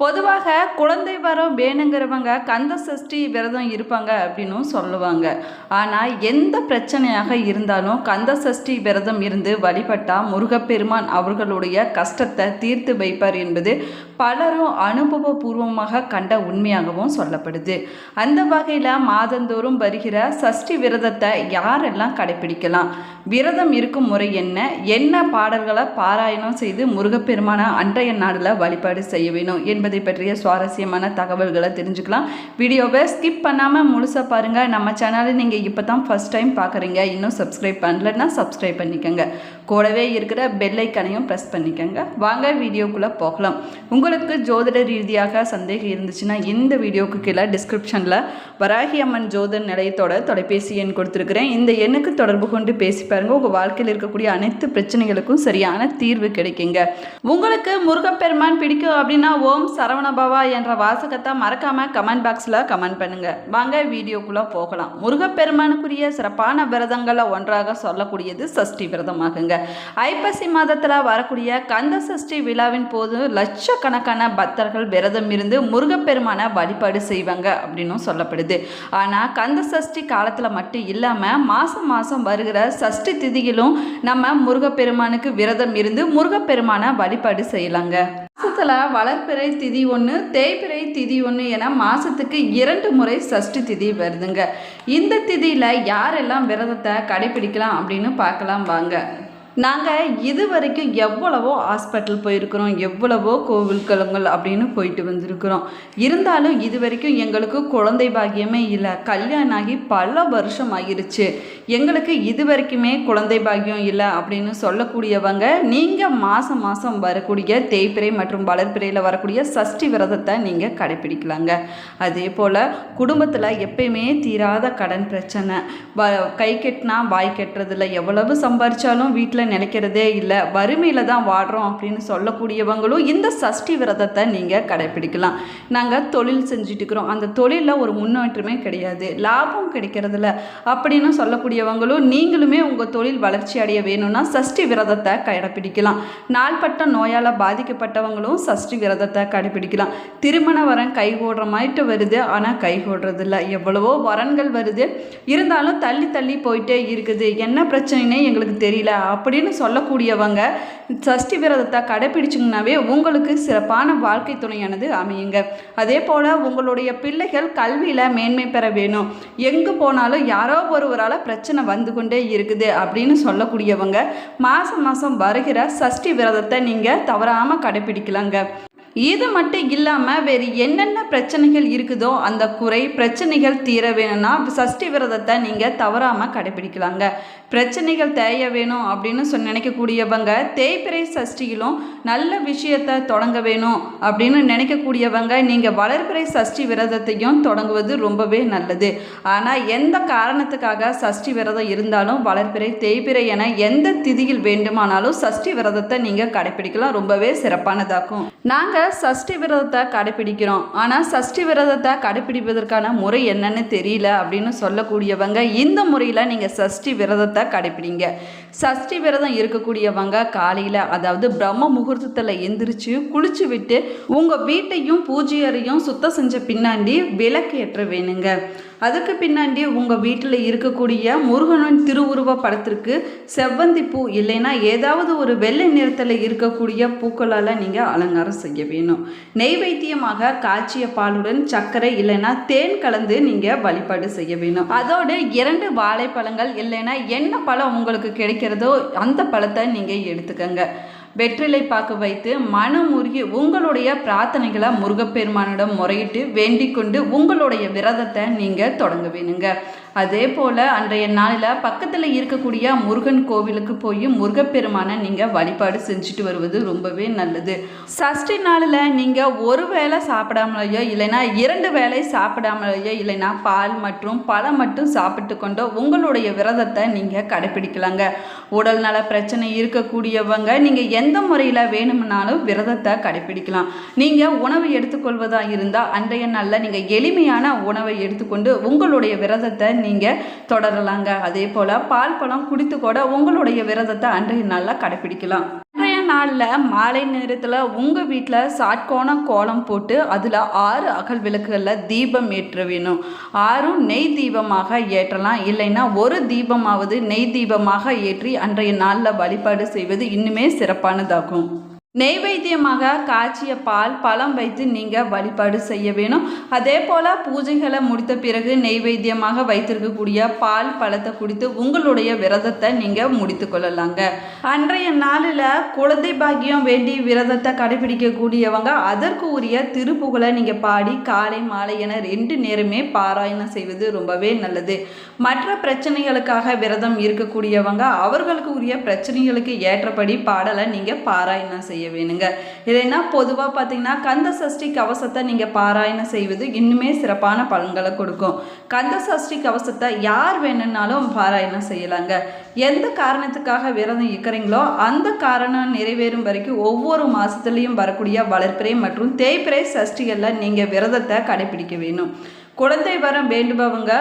பொதுவாக குழந்தை வரம் வேணுங்கிறவங்க கந்த சஷ்டி விரதம் இருப்பாங்க அப்படின்னும் சொல்லுவாங்க. ஆனால் எந்த பிரச்சனையாக இருந்தாலும் கந்த சஷ்டி விரதம் இருந்து வழிபட்டால் முருகப்பெருமான் அவர்களுடைய கஷ்டத்தை தீர்த்து வைப்பார் என்பது பலரும் அனுபவபூர்வமாக கண்ட உண்மையாகவும் சொல்லப்படுது. அந்த வகையில் மாதந்தோறும் வருகிற சஷ்டி விரதத்தை யாரெல்லாம் கடைபிடிக்கலாம் விரதம் இருக்கும் முறை என்ன? என்ன பாடல்களை பாராயணம் செய்து முருகப்பெருமான அன்றைய நாளில் வழிபாடு செய்ய வேணும் என்பதை பற்றிய சுவாரஸ்யமான தகவல்களை தெரிஞ்சுக்கலாம். வீடியோவை ஸ்கிப் பண்ணாமல் முழுசாக பாருங்கள் நம்ம சேனலை நீங்கள் இப்போ தான் ஃபஸ்ட் டைம் பார்க்குறீங்க இன்னும் சப்ஸ்கிரைப் பண்ணலன்னா சப்ஸ்கிரைப் பண்ணிக்கோங்க. கூடவே இருக்கிற பெல்லைக்கனையும் ப்ரெஸ் பண்ணிக்கோங்க. வாங்க வீடியோக்குள்ளே போகலாம். உங்களுக்கு ஜோதிட ரீதியாக சந்தேகம் இருந்துச்சுன்னா இந்த வீடியோக்கு கீழே டிஸ்கிரிப்ஷனில் வராகி அம்மன் ஜோதிட நிலையத்தோட தொலைபேசி எண் கொடுத்துருக்குறேன். இந்த எண்ணுக்கு தொடர்பு கொண்டு பேசி பாருங்கள் உங்கள் வாழ்க்கையில் இருக்கக்கூடிய அனைத்து பிரச்சனைகளுக்கும் சரியான தீர்வு கிடைக்குங்க. உங்களுக்கு முருகப்பெருமான் பிடிக்கும் அப்படின்னா ஓம் சரவணபவா என்ற வாசகத்தை மறக்காம கமெண்ட் பாக்ஸில் கமெண்ட் பண்ணுங்க. வாங்க வீடியோக்குள்ளே போகலாம். முருகப்பெருமானுக்குரிய சிறப்பான விரதங்களை ஒன்றாக சொல்லக்கூடியது சஷ்டி விரதமாகுங்க. ஐப்பசி மாதத்தில் வரக்கூடிய கந்த சஷ்டி விழாவின் போது லட்சக்கணக்கான பக்தர்கள் விரதம் இருந்து முருகப்பெருமானை வழிபாடு செய்வாங்க அப்படின்னும் சொல்லப்படுது. ஆனால் கந்த சஷ்டி காலத்தில் மட்டும் இல்லாமல் மாதம் மாதம் வருகிற சஷ்டி திதியிலும் நம்ம முருகப்பெருமானுக்கு விரதம் இருந்து முருகப்பெருமானை வழிபாடு செய்யலாங்க. மாதத்தில் வளர்ப்பிறை திதி ஒன்று தேய்பிறை திதி ஒன்று என மாதத்துக்கு இரண்டு முறை சஷ்டி திதி வருதுங்க. இந்த திதியில் யாரெல்லாம் விரதத்தை கடைபிடிக்கலாம் அப்படின்னு பார்க்கலாம் வாங்க. நாங்கள் இது வரைக்கும் எவ்வளவோ ஹாஸ்பிட்டல் போயிருக்கிறோம் எவ்வளவோ கோவில்களங்கள் அப்படின்னு போயிட்டு வந்திருக்கிறோம். இருந்தாலும் இது வரைக்கும் எங்களுக்கு குழந்தை பாக்கியமே இல்லை கல்யாணம் ஆகி பல வருஷம் ஆகிருச்சு. எங்களுக்கு இது வரைக்குமே குழந்தை பாக்கியம் இல்லை அப்படின்னு சொல்லக்கூடியவங்க நீங்கள் மாதம் மாதம் வரக்கூடிய தேய்பிறை மற்றும் வளர்ப்பிறையில் வரக்கூடிய சஷ்டி விரதத்தை நீங்கள் கடைப்பிடிக்கலாங்க அதே போல் குடும்பத்தில் எப்பயுமே தீராத கடன் பிரச்சனை. வ கை கெட்டினா வாய் கெட்டுறதில்ல. எவ்வளவு சம்பாரிச்சாலும் வீட்டில் நினைக்கிறதே இல்லை. வறுமையில் தான் வாடுறோம் அப்படின்னு சொல்லக்கூடியவங்களும் இந்த சஷ்டி விரதத்தை நீங்கள் கடைப்பிடிக்கலாம். நாங்கள் தொழில் செஞ்சுட்டு இருக்கிறோம். அந்த தொழிலில் ஒரு முன்னேற்றமே கிடையாது. லாபம் கிடைக்கிறதில்ல அப்படின்னு சொல்லக்கூடியவங்களும் நீங்களுமே உங்கள் தொழில் வளர்ச்சி அடைய வேணும்னா சஷ்டி விரதத்தை கடைப்பிடிக்கலாம். நாள்பட்ட நோயால் பாதிக்கப்பட்டவங்களும் சஷ்டி விரதத்தை கடைப்பிடிக்கலாம். திருமண வரன் கைகூடுற மாதிரி வருது. ஆனால் கைகூடுறதில்ல எவ்வளவோ வரன்கள் வருது. இருந்தாலும் தள்ளி தள்ளி போயிட்டே இருக்குது. என்ன பிரச்சனைனே எங்களுக்கு தெரியல. அப்படி அப்படின்னு சொல்லக்கூடியவங்க சஷ்டி விரதத்தை கடைப்பிடிச்சிங்கனாவே உங்களுக்கு சிறப்பான வாழ்க்கை துணையானது அமையுங்க. அதே போல் உங்களுடைய பிள்ளைகள் கல்வியில் மேன்மை பெற வேணும். எங்கே போனாலும் யாரோ ஒருவரால் பிரச்சனை வந்து கொண்டே இருக்குது அப்படின்னு சொல்லக்கூடியவங்க மாதம் மாதம் வருகிற சஷ்டி விரதத்தை நீங்கள் தவறாமல் கடைப்பிடிக்கலாங்க இது மட்டும் இல்லாமல் வேறு என்னென்ன பிரச்சனைகள் இருக்குதோ அந்த குறை பிரச்சனைகள் தீர வேணும்னா சஷ்டி விரதத்தை நீங்கள் தவறாமல் கடைபிடிக்கலாங்க. பிரச்சனைகள் தேய வேணும் அப்படின்னு சொன்ன நினைக்கக்கூடியவங்க தேய்பிறை சஷ்டியிலும் நல்ல விஷயத்தை தொடங்க வேணும் அப்படின்னு நினைக்கக்கூடியவங்க நீங்கள் வளர்பிறை சஷ்டி விரதத்தையும் தொடங்குவது ரொம்பவே நல்லது. ஆனால் எந்த காரணத்துக்காக சஷ்டி விரதம் இருந்தாலும் வளர்பிறை தேய்பிறை என எந்த திதியில் வேண்டுமானாலும் சஷ்டி விரதத்தை நீங்கள் கடைபிடிக்கலாம் ரொம்பவே சிறப்பானதாக்கும். நாங்கள் சஷ்டி விரதத்தை கடைபிடிக்கிறோம் ஆனால் சஷ்டி விரதத்தை கடைபிடிப்பதற்கான முறை என்னன்னு தெரியல அப்படின்னு சொல்லக்கூடியவங்க இந்த முறையில் நீங்கள் சஷ்டி விரதத்தை கடைப்பிடிங்க. சஷ்டி விரதம் இருக்கக்கூடியவங்க காலையில் அதாவது பிரம்ம முகூர்த்தத்தில் எந்திரிச்சு குளிச்சு விட்டு உங்கள் வீட்டையும் பூஜையறையும் சுத்தம் செஞ்ச பின்னாடி விளக்கு ஏற்ற வேணுங்க. அதுக்கு பின்னாடி உங்கள் வீட்டில் இருக்கக்கூடிய முருகனின் திருவுருவ படத்திற்கு செவ்வந்தி பூ இல்லைன்னா ஏதாவது ஒரு வெள்ளை நிறத்தில் இருக்கக்கூடிய பூக்களால் நீங்கள் அலங்காரம் செய்ய வேணும். நெய்வேத்தியமாக காய்ச்சிய பாலுடன் சர்க்கரை இல்லைன்னா தேன் கலந்து நீங்கள் வழிபாடு செய்ய வேணும். அதோடு இரண்டு வாழைப்பழங்கள் இல்லைன்னா என்ன பழம் உங்களுக்கு கிடைக்கிறதோ அந்த பழத்தை நீங்கள் எடுத்துக்கங்க. வெற்றிலை பார்க்க வைத்து மனம் உருகி உங்களுடைய பிரார்த்தனைகளை முருகப்பெருமானிடம் முறையிட்டு வேண்டிக் கொண்டு உங்களுடைய விரதத்தை நீங்கள் தொடங்க வேணுங்க. அதே போல் அன்றைய நாளில் பக்கத்தில் இருக்கக்கூடிய முருகன் கோவிலுக்கு போய் முருகப்பெருமானை நீங்கள் வழிபாடு செஞ்சுட்டு வருவது ரொம்பவே நல்லது. சஷ்டி நாளில் நீங்கள் ஒரு வேளை சாப்பிடாமலையோ இல்லைன்னா இரண்டு வேளை சாப்பிடாமலையோ இல்லைன்னா பால் மற்றும் பழம் மட்டும் சாப்பிட்டு கொண்டோ உங்களுடைய விரதத்தை நீங்கள் கடைப்பிடிக்கலாங்க உடல் நல பிரச்சனை இருக்கக்கூடியவங்க நீங்கள் எந்த முறையில் வேணும்னாலும் விரதத்தை கடைப்பிடிக்கலாம் நீங்கள் உணவு எடுத்துக்கொள்வதாக இருந்தால் அன்றைய நாளில் நீங்கள் எளிமையான உணவை எடுத்துக்கொண்டு உங்களுடைய விரதத்தை நீங்கள் தொடரலாங்க. அதே போல் பால் பழம் குடித்து கூட உங்களுடைய விரதத்தை அன்றைய நாளில் கடைப்பிடிக்கலாம் அன்றைய நாளில் மாலை நேரத்தில் உங்கள் வீட்டில் சாட்கோண கோலம் போட்டு அதில் ஆறு அகல் விளக்குகளில் தீபம் ஏற்ற வேணும். ஆறும் நெய் தீபமாக ஏற்றலாம். இல்லைன்னா ஒரு தீபமாவது நெய் தீபமாக ஏற்றி அன்றைய நாளில் வழிபாடு செய்வது இன்னுமே சிறப்பானதாகும். நெய்வேத்தியமாக காய்ச்சிய பால் பழம் வைத்து நீங்கள் வழிபாடு செய்ய வேணும். அதே போல் பூஜைகளை முடித்த பிறகு நெய்வேத்தியமாக வைத்திருக்கக்கூடிய பால் பழத்தை குடித்து உங்களுடைய விரதத்தை நீங்கள் முடித்து கொள்ளலாங்க. அன்றைய நாளில் குழந்தை பாக்கியம் வேண்டி விரதத்தை கடைபிடிக்கக்கூடியவங்க அதற்கு உரிய திருப்புகளை நீங்கள் பாடி காலை மாலை என ரெண்டு நேரமே பாராயணம் செய்வது ரொம்பவே நல்லது. மற்ற பிரச்சனைகளுக்காக விரதம் இருக்கக்கூடியவங்க அவர்களுக்கு உரிய பிரச்சனைகளுக்கு ஏற்றபடி பாடலை நீங்கள் பாராயணம் செய்ய வேணுங்க. இல்லைன்னா பொதுவாக பார்த்தீங்கன்னா கந்த சஷ்டி கவசத்தை நீங்கள் பாராயணம் செய்வது இன்னுமே சிறப்பான பலன்களை கொடுக்கும். கந்த சஷ்டி கவசத்தை யார் வேணும்னாலும் பாராயணம் செய்யலாங்க. எந்த காரணத்துக்காக விரதம் இருக்கிறீங்களோ அந்த காரணம் நிறைவேறும் வரைக்கும் ஒவ்வொரு மாதத்துலேயும் வரக்கூடிய வளர்ப்பிறை மற்றும் தேய்பிறை சஷ்டிகளில் நீங்கள் விரதத்தை கடைபிடிக்க வேணும். குழந்தை வரம் வேண்டுபவங்க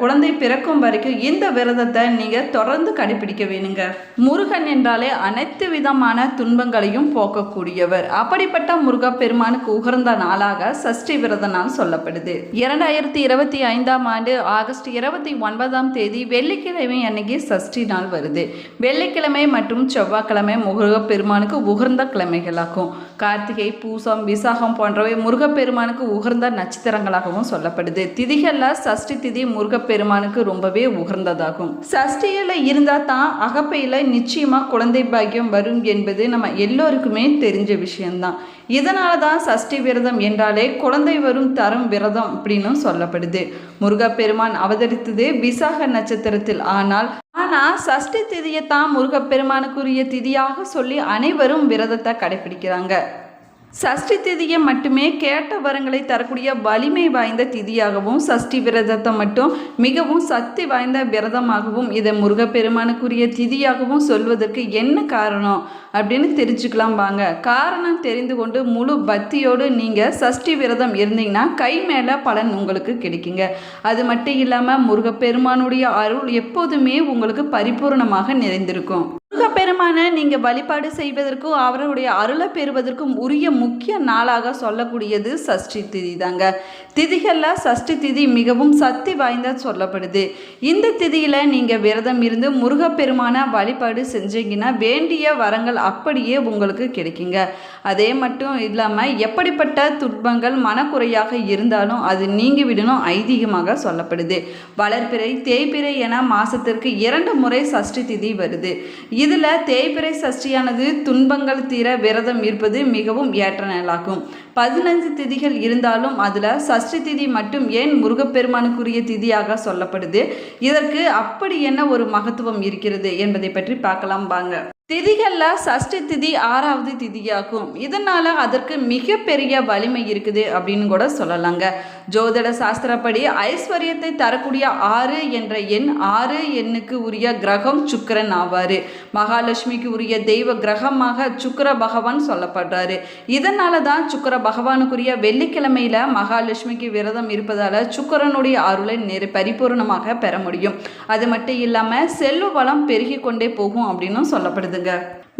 குழந்தை பிறக்கும் வரைக்கும் இந்த விரதத்தை நீங்கள் தொடர்ந்து கடைபிடிக்க வேணுங்க. முருகன் என்றாலே அனைத்து விதமான துன்பங்களையும் போக்கக்கூடியவர். அப்படிப்பட்ட முருகப்பெருமானுக்கு உகர்ந்த நாளாக சஷ்டி விரத நாள் சொல்லப்படுது. இரண்டாயிரத்தி இருபத்தி ஐந்தாம் ஆண்டு ஆகஸ்ட் இருபத்தி ஒன்பதாம் தேதி வெள்ளிக்கிழமை அன்னைக்கு சஷ்டி நாள் வருது. வெள்ளிக்கிழமை மற்றும் செவ்வாய்க்கிழமை முருகப்பெருமானுக்கு உகர்ந்த கிழமைகளாகும். கார்த்திகை பூசம் விசாகம் போன்றவை முருகப்பெருமானுக்கு உகர்ந்த நட்சத்திரங்களாகவும் சொல்லப்படுது. திதிகளில் சஷ்டி திதி முருகப்பெருமானுக்கு ரொம்பவே உகர்ந்ததாகும். சஷ்டியில் இருந்தால் தான் அகப்பையில் நிச்சயமாக குழந்தை பாக்கியம் வரும் என்பது நம்ம எல்லோருக்குமே தெரிஞ்ச விஷயம்தான். இதனால தான் சஷ்டி விரதம் என்றாலே குழந்தை வரும் தரும் விரதம் அப்படின்னு சொல்லப்படுது. முருகப்பெருமான் அவதரித்தது விசாக நட்சத்திரத்தில். ஆனால் ஆனால் சஷ்டி திதியை தான் முருகப்பெருமானுக்குரிய திதியாக சொல்லி அனைவரும் விரதத்தை கடைபிடிக்கிறாங்க சஷ்டி திதியை மட்டுமே கேட்ட வரங்களை தரக்கூடிய வலிமை வாய்ந்த திதியாகவும் சஷ்டி விரதத்தை மட்டும் மிகவும் சக்தி வாய்ந்த விரதமாகவும் இதை முருகப்பெருமானுக்குரிய திதியாகவும் சொல்வதற்கு என்ன காரணம் அப்படின்னு தெரிஞ்சுக்கலாம் வாங்க. காரணம் தெரிந்து கொண்டு முழு பக்தியோடு நீங்கள் சஷ்டி விரதம் இருந்தீங்கன்னா கை மேலே பலன் உங்களுக்கு கிடைக்குங்க. அது மட்டும் இல்லாமல் முருகப்பெருமானுடைய அருள் எப்போதுமே உங்களுக்கு பரிபூர்ணமாக நிறைந்திருக்கும். முருகப்பெருமானை நீங்கள் வழிபாடு செய்வதற்கும் அவருடைய அருளை பெறுவதற்கும் உரிய முக்கிய நாளாக சொல்லக்கூடியது சஷ்டி திதி தாங்க. திதிகளில் சஷ்டி திதி மிகவும் சக்தி வாய்ந்த சொல்லப்படுது. இந்த திதியில் நீங்கள் விரதம் இருந்து முருகப்பெருமானை வழிபாடு செஞ்சீங்கன்னா வேண்டிய வரங்கள் அப்படியே உங்களுக்கு கிடைக்குங்க. அதே மட்டும் இல்லாமல் எப்படிப்பட்ட துன்பங்கள் மனக்குறையாக இருந்தாலும் அது நீங்கி விடணும் ஐதீகமாக சொல்லப்படுது. வளர்பிறை தேய்பிறை என மாதத்திற்கு இரண்டு முறை சஷ்டி திதி வருது. இதில் தேய்பிறை சஷ்டியானது துன்பங்கள் தீர விரதம் இருப்பது மிகவும் ஏற்ற நாளாகும். பதினஞ்சு திதிகள் இருந்தாலும் அதில் சஷ்டி திதி மட்டும் ஏன் முருகப்பெருமானுக்குரிய திதியாக சொல்லப்படுது? இதற்கு அப்படி என்ன ஒரு மகத்துவம் இருக்கிறது என்பதை பற்றி பார்க்கலாம் வாங்க. திதிகளில் சஷ்டி திதி ஆறாவது திதியாகும். இதனால் அதற்கு மிகப்பெரிய வலிமை இருக்குது அப்படின்னு கூட சொல்லலாங்க. ஜோதிட சாஸ்திரப்படி ஐஸ்வர்யத்தை தரக்கூடிய ஆறு என்ற எண் ஆறு எண்ணுக்கு உரிய கிரகம் சுக்கிரன் ஆவார். மகாலட்சுமிக்கு உரிய தெய்வ கிரகமாக சுக்கர பகவான் சொல்லப்படுறாரு. இதனால தான் சுக்கிர பகவானுக்குரிய வெள்ளிக்கிழமையில மகாலட்சுமிக்கு விரதம் இருப்பதால் சுக்கிரனுடைய அருளை நேர் பரிபூர்ணமாக பெற முடியும். அது மட்டும் இல்லாமல் செல்வ வளம் பெருகி கொண்டே போகும் அப்படின்னும் சொல்லப்படுதுங்க.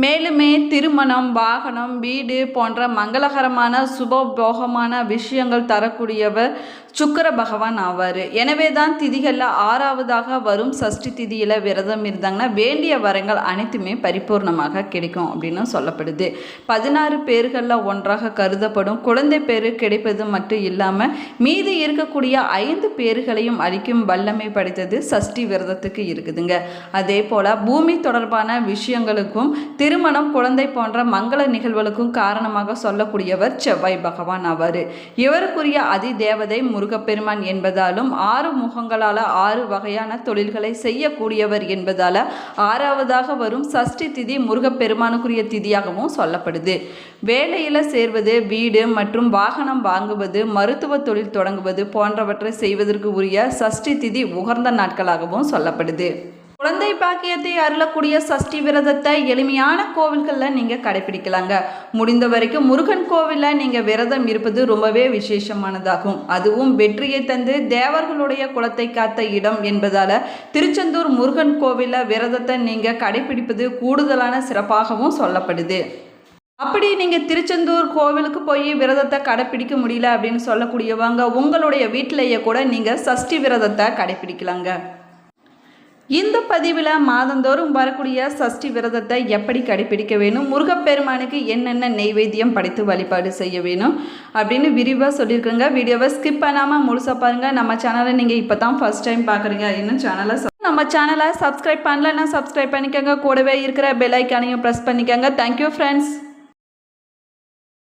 மேலுமே திருமணம் வாகனம் வீடு போன்ற மங்களகரமான சுபபோகமான விஷயங்கள் தரக்கூடியவர் சுக்கர பகவான் ஆவார். எனவே தான் திதிகளில் ஆறாவதாக வரும் சஷ்டி திதியில் விரதம் இருந்தாங்கன்னா வேண்டிய வரங்கள் அனைத்துமே பரிபூர்ணமாக கிடைக்கும் அப்படின்னு சொல்லப்படுது. பதினாறு பேர்களில் ஒன்றாக கருதப்படும் குழந்தை பேர் கிடைப்பது மட்டும் இல்லாமல் மீதி இருக்கக்கூடிய ஐந்து பேர்களையும் அழிக்கும் வல்லமை படைத்தது சஷ்டி விரதத்துக்கு இருக்குதுங்க. அதே போல் பூமி தொடர்பான விஷயங்களுக்கும் திருமணம் குழந்தை போன்ற மங்கள நிகழ்வுகளுக்கும் காரணமாக சொல்லக்கூடியவர் செவ்வாய் பகவான் ஆவார். இவருக்குரிய அதி தேவதை முருகப்பெருமான் என்பதாலும் ஆறு முகங்களால் ஆறு வகையான தொழில்களை செய்யக்கூடியவர் என்பதால் ஆறாவதாக வரும் சஷ்டி திதி முருகப்பெருமானுக்குரிய திதியாகவும் சொல்லப்படுது. வேலையில் சேர்வது வீடு மற்றும் வாகனம் வாங்குவது மருத்துவ தொழில் தொடங்குவது போன்றவற்றை செய்வதற்கு உரிய சஷ்டி திதி உகர்ந்த நாட்களாகவும் சொல்லப்படுது. குழந்தை பாக்கியத்தை அருளக்கூடிய சஷ்டி விரதத்தை எளிமையான கோவில்களில் நீங்கள் கடைபிடிக்கலாங்க. முடிந்த வரைக்கும் முருகன் கோவிலில் நீங்கள் விரதம் இருப்பது ரொம்பவே விசேஷமானதாகும். அதுவும் வெற்றியை தந்து தேவர்களுடைய குலத்தை காத்த இடம் என்பதால் திருச்செந்தூர் முருகன் கோவிலில் விரதத்தை நீங்கள் கடைபிடிப்பது கூடுதலான சிறப்பாகவும் சொல்லப்படுது. அப்படி நீங்கள் திருச்செந்தூர் கோவிலுக்கு போய் விரதத்தை கடைப்பிடிக்க முடியல அப்படின்னு சொல்லக்கூடியவங்க உங்களுடைய வீட்டிலேயே கூட நீங்கள் சஷ்டி விரதத்தை கடைப்பிடிக்கலாங்க இந்த பதிவில் மாதந்தோறும் வரக்கூடிய சஷ்டி விரதத்தை எப்படி கடைப்பிடிக்க வேணும் முருகப்பெருமானுக்கு என்னென்ன நெய்வேத்தியம் படைத்து வழிபாடு செய்ய வேணும் அப்படின்னு விரிவாக சொல்லியிருக்கோங்க. வீடியோவை ஸ்கிப் பண்ணாமல் முழுசாக பாருங்கள் நம்ம சேனலை நீங்கள் இப்போ தான் ஃபஸ்ட் டைம் பார்க்குறீங்க இன்னும் சேனலை நம்ம சேனலை சப்ஸ்கிரைப் பண்ணலன்னா சப்ஸ்கிரைப் பண்ணிக்கோங்க. கூடவே இருக்கிற பெல் ஐக்கானையும் ப்ரெஸ் பண்ணிக்கோங்க. Thank you friends